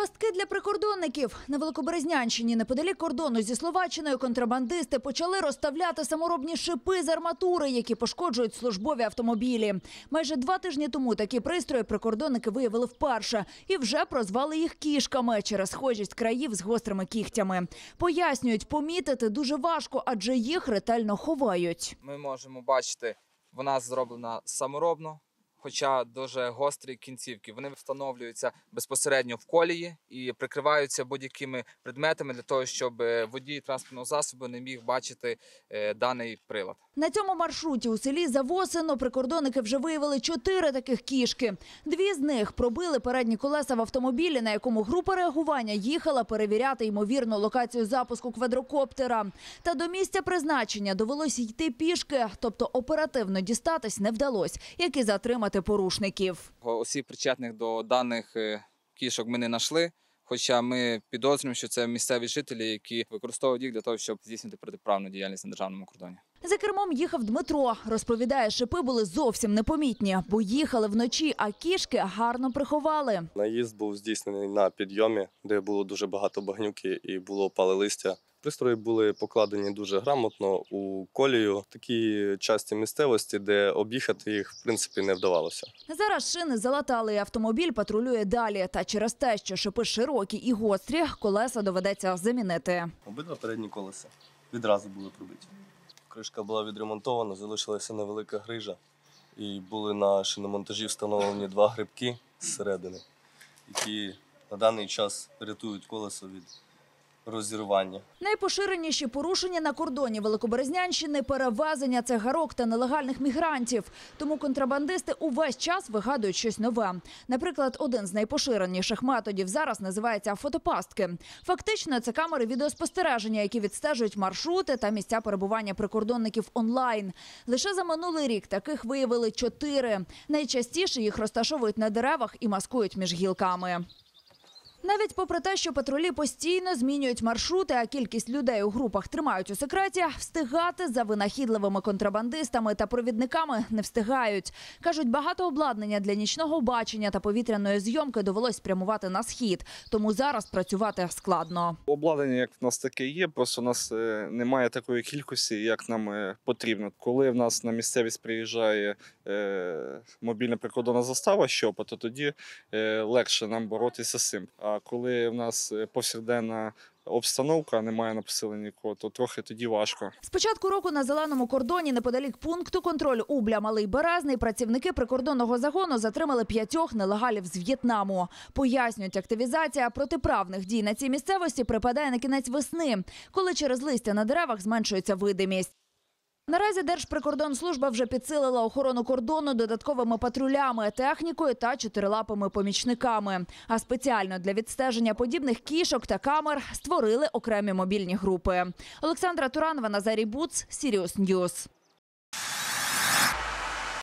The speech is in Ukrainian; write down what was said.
Пастки для прикордонників на Великоберезнянщині неподалік кордону зі Словаччиною контрабандисти почали розставляти саморобні шипи з арматури, які пошкоджують службові автомобілі. Майже два тижні тому такі пристрої прикордонники виявили вперше і вже прозвали їх кішками через схожість країв з гострими кігтями. Пояснюють, помітити дуже важко, адже їх ретельно ховають. Ми можемо бачити, вона зроблена саморобно, хоча дуже гострі кінцівки. Вони встановлюються безпосередньо в колії і прикриваються будь-якими предметами для того, щоб е, водій транспортного засобу не міг бачити е, даний прилад. На цьому маршруті у селі Завосино прикордонники вже виявили чотири таких кішки. Дві з них пробили передні колеса в автомобілі, на якому група реагування їхала перевіряти ймовірну локацію запуску квадрокоптера. Та до місця призначення довелося йти пішки, тобто оперативно дістатись не вдалося, як і затримати порушників. Осіб причетних до даних е, кішок ми не знайшли. Хоча ми підозрюємо, що це місцеві жителі, які використовують їх для того, щоб здійснити протиправну діяльність на державному кордоні. За кермом їхав Дмитро. Розповідає, шипи були зовсім непомітні, бо їхали вночі, а кішки гарно приховали. Наїзд був здійснений на підйомі, де було дуже багато багнюки і було опале листя. Пристрої були покладені дуже грамотно у колію, такі часті місцевості, де об'їхати їх в принципі не вдавалося. Зараз шини залатали, і автомобіль патрулює далі. Та через те, що шипи широкі і гострі, колеса доведеться замінити. Обидва передні колеса відразу були пробиті. Кришка була відремонтована, залишилася невелика грижа, і були на шиномонтажі встановлені два грибки зсередини, які на даний час рятують колесо від розірвання. Найпоширеніші порушення на кордоні Великоберезнянщини – перевезення цигарок та нелегальних мігрантів. Тому контрабандисти увесь час вигадують щось нове. Наприклад, один з найпоширеніших методів зараз називається фотопастки. Фактично, це камери відеоспостереження, які відстежують маршрути та місця перебування прикордонників онлайн. Лише за минулий рік таких виявили чотири. Найчастіше їх розташовують на деревах і маскують між гілками. Навіть попри те, що патрулі постійно змінюють маршрути, а кількість людей у групах тримають у секреті, встигати за винахідливими контрабандистами та провідниками не встигають. Кажуть, багато обладнання для нічного бачення та повітряної зйомки довелось спрямувати на схід, тому зараз працювати складно. Обладнання, як в нас таке є, просто у нас е, немає такої кількості, як нам е, потрібно. Коли в нас на місцевість приїжджає е, мобільна прикордонна застава щопа, то тоді легше нам боротися з цим. А коли в нас е, повсякденна обстановка, немає на посиленні нікого, то трохи тоді важко. З початку року на зеленому кордоні неподалік пункту контролю Убля Малий Березний працівники прикордонного загону затримали п'ятьох нелегалів з В'єтнаму. Пояснюють, активізація протиправних дій на цій місцевості припадає на кінець весни, коли через листя на деревах зменшується видимість. Наразі Держприкордонслужба вже підсилила охорону кордону додатковими патрулями, технікою та чотирилапими помічниками. А спеціально для відстеження подібних кішок та камер створили окремі мобільні групи. Олександра Туранова, Назарій Буц, Сіріус Ньюс.